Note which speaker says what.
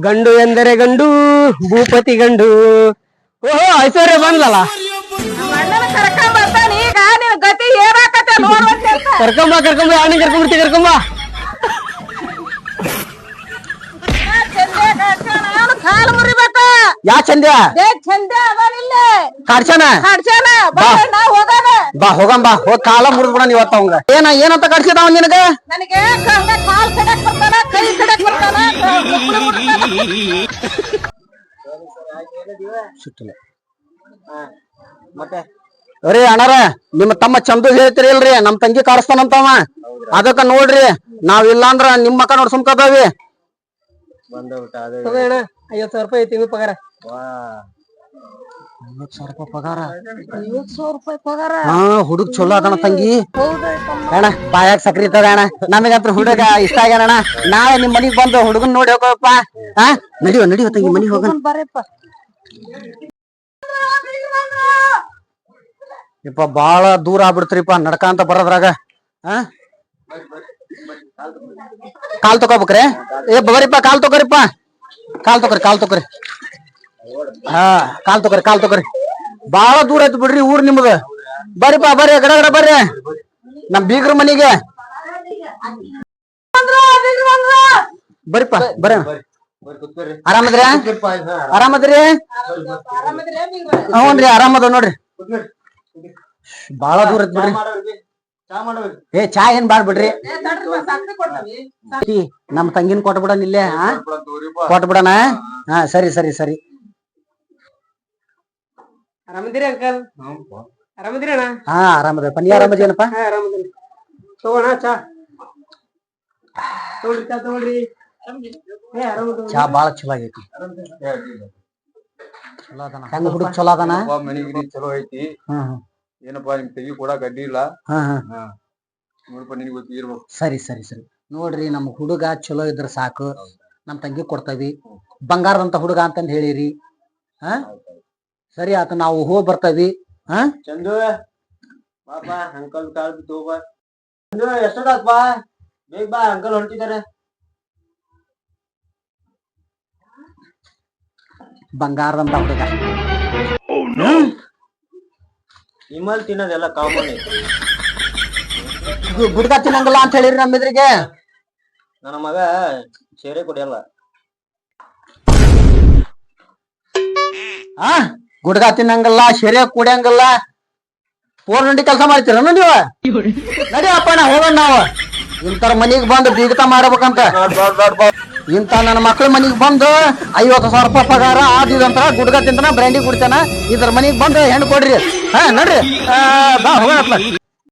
Speaker 1: ಗಂಡು ಎಂದರೆ ಗಂಡು ಭೂಪತಿ ಗಂಡು. ಓಹೋ ಐಶ್ವರ್ಯ
Speaker 2: ಅಂತ.
Speaker 1: ಕರ್ಕೊಂಬ ಕರ್ಕೊಂಬ ಆಣಿ ಕರ್ಕೊಂಡ್ಬಿಡ್ತಿ ಕರ್ಕೊಂಬ ಯಾ ಚಂದ
Speaker 2: ದೇ ಚಂದೆ ಬಾ. ಹೋಗೋಣ
Speaker 1: ಬಾ ಹೋಗ್ ಕಾಲ ಮುರಿದ್ ಬಿಡ ಇವತ್ತ ಅವಂಗ. ಏನ ಏನಂತ ಕಡ್ಸಿದ ಅವ ನಿನಗ?
Speaker 2: ನನಗೆ ಹಂಗ ಕಾಲ್ ಕಡಕ್ ಬರ್ತಾನ ಕೈ ಕಡಕ್ ಬರ್ತಾನ ಕ- ಮುಕ್ಳು ಮುಟ್ತಾನ.
Speaker 1: ಮತ್ತೆ? ಅರೇ ಅಣ್ಣಾರ ನಿಮ್ಮ ತಮ್ಮ ಚಂದು ಹೇಳ್ತೀರಿ ಇಲ್ರಿ? ನಮ್ ತಂಗಿ ಕಾಡಿಸ್ತಾನಂತವ ಅದಕ್ಕ ನೋಡ್ರಿ ನಾವ್ ಇಲ್ಲ ಅಂದ್ರ ನಿಮ್ ಮಕ್ಕ ನೋಡ್ ಸುಮ್ಕದಾವಿ. ಐವತ್ ಸಾವಿರ ರೂಪಾಯಿ ಐತಿ ಪಗಾರ. ಐವತ್ ಸಾವಿರ ರೂಪಾಯಿ ಪಗಾರ.
Speaker 2: ಐವತ್ ಸಾವಿರ ರೂಪಾಯಿ ಪಗಾರ?
Speaker 1: ಹಾ ಹುಡುಗ ಚಲೋ ಅದಣ ತಂಗಿ. ಅಣ್ಣ ಬಾಯಾಗ ಸಕ್ರಿ ಇರ್ತದ ಅಣ್ಣ. ನಮಗಂತ್ರ ಹುಡುಗ ಇಷ್ಟ ಆಗ್ಯಾನ ಅಣ್ಣ. ನಾಳೆ ನಿಮ್ ಮನಿಗ್ ಬಂದು ಹುಡುಗನ್ ನೋಡಿ ಹೋಗಪ್ಪ. ಹಾ ನಡಿಯೋ ನಡಿಯೋ ತಂಗಿ ಮನಿಗ್ ಹೋಗಣ ಇಪ್ಪ ಬಾಳ ದೂರ ಆಗ್ಬಿಡ್ತ್ರಿಪ್ಪ ನಡ್ಕಂತ ಬರೋದ್ರಾಗ. ಹಾ? ಕಾಲ್ ತಗೋಬೇಕ್ರಿ. ಏ ಬರೀಪ್ಪ ಕಾಲ್ ತಗೋರಿಪ್ಪ. ಕಾಲ್ ತಗೋರಿ ಕಾಲ್ ತಗೋರಿ. ಹಾ, ಕಾಲ್ ತಗೋರಿ ಕಾಲ್ ತಗೋರಿ. ಬಾಳ ದೂರ ಐತಿ ಬಿಡ್ರಿ ಊರ್ ನಿಮ್ದು. ಬರ್ರಿಪ್ಪ ಬರ್ರಿ, ಗಡ ಗಡ, ಬರ್ರಿ. ನಮ್ ಬೀಗ್ರ ಮನಿಗೆ. ಬರ್ರಿಪಾ ಬರ್ರಿ ಆರಾಮದ್ರಿ? ಆರಾಮದ್ರಿ ಹ್ಞೂನ್ರಿ ಆರಾಮದ ನೋಡ್ರಿ. ಬಾಳ ದೂರ ಐತ್ ಬಿಡ್ರಿ. ಏ, ಚಾ ಏನ್ ಬಾಳ್ ಬಿಡ್ರಿ? ನಮ್ ತಂಗಿನ ಕೊಟ್ಬಿಡಣ ಇಲ್ಲೇ ಕೊಟ್ಬಿಡಣ ಹಾ, ಸರಿ ಸರಿ ಸರಿ.
Speaker 3: ಆರಾಮದಿರಿ ಅಂಕಲ್? ಆರಾಮದಿರಿ ಅಣ್ಣ?
Speaker 1: ಹಾ ಆರಾಮದಪ್ಪ ನೀ ಆರಾಮದೇನಪ್ಪ?
Speaker 3: ಹಾ ಆರಾಮದಿರಿ. ತಗೋಣ ಚಾ. ತಗೊಳ್ರಿ ಚಾ ತಗೊಳ್ರಿ.
Speaker 1: ಚಾ ಬಾಳ ಚಲೋ ಆಗೈತಿ. ಹೆಂಗ ಹುಡುಗ ಚಲೋ ಅದಾನ?
Speaker 4: ಅಪ್ಪ ಮನಿಗಿರಿ ಚಲೋ ಐತಿ. ಏನಪ್ಪಾ ನಿಮ್ ತೆಗಿ ನೋಡಪ್ಪ ನಿನಗ್ ಗೊತ್ತಿರ್ಬೇಕು
Speaker 1: ಸರಿ ಸರಿ ಸರಿ. ನೋಡ್ರಿ ನಮ್ ಹುಡುಗ ಚಲೋ ಇದ್ರ ಸಾಕು. ನಮ್ ತಂಗಿ ಕೊಡ್ತೇವಿ. ಬಂಗಾರದಂತ ಹುಡುಗ ಅಂತಂದ್ ಹೇಳಿರಿ. ಹಾ? ಸರಿ ಆತ ನಾವು ಹೋಗ್ ಬರ್ತೇವಿ. ಹಾ
Speaker 4: ಚಂದು ಬಾಪ ಅಂಕಲ್ ಕಾಲ್ ಬಿತ್ತು ಬಾ. ಚಂದು ಎಷ್ಟದಾತ್ ಬಾ? ಬೇಗ ಬಾ ಅಂಕಲ್ ಹೊರಟಿದ್ದಾರೆ
Speaker 1: ಬಂಗಾರದಂತ ಹುಡುಗ.
Speaker 4: ನಿಮ್ಮಲ್ಲಿ ತಿನ್ನೋದೆಲ್ಲ ಕಾಮನ್ ಐತಿ.
Speaker 1: ಗುಡ್ಗ ತಿನ್ನಂಗಿಲ್ಲ ಅಂತ ಹೇಳಿರಿ ನಮ್ಮ ಎದುರಿಗೆ?
Speaker 4: ನನ್ನ ಮಗ ಸೇರೆ ಕುಡಿಯಲ್ಲ.
Speaker 1: ಆ? ಗುಡ್ಗ ತಿನ್ನಂಗಲ್ಲ, ಶೆರೆ ಕುಡಿಯಂಗಲ್ಲ. ಫೋನ್ ನಂಡಿ ಕೆಲಸ ಮಾಡ್ತೀರ ನೀವು? ನಡಿಯಪ್ಪ ನಾ ಹೋಗೋಣ ನಾವು. ಇಂತರ ಮನಿಗ್ ಬಂದು ಬೀಗತ ಮಾಡ್ಬೇಕಂತ. ಇಂತ ನನ್ನ ಮಕ್ಳ ಮನಿಗ್ ಬಂದು ಐವತ್ತು ಸಾವಿರ ರೂಪಾಯಿ ಪಗಾರ ಆದಿದಂತರ ಗುಡ್ಗ ತಿಂತಾನ ಬ್ರ್ಯಾಂಡಿ ಕುಡಿತಾನ, ಇದ್ರ ಮನಿಗ್ ಬಂದು ಹೆಣ್ಣು ಕೊಡ್ರಿ. ಹಾ, ನೋಡ್ರಿ. ಬಾ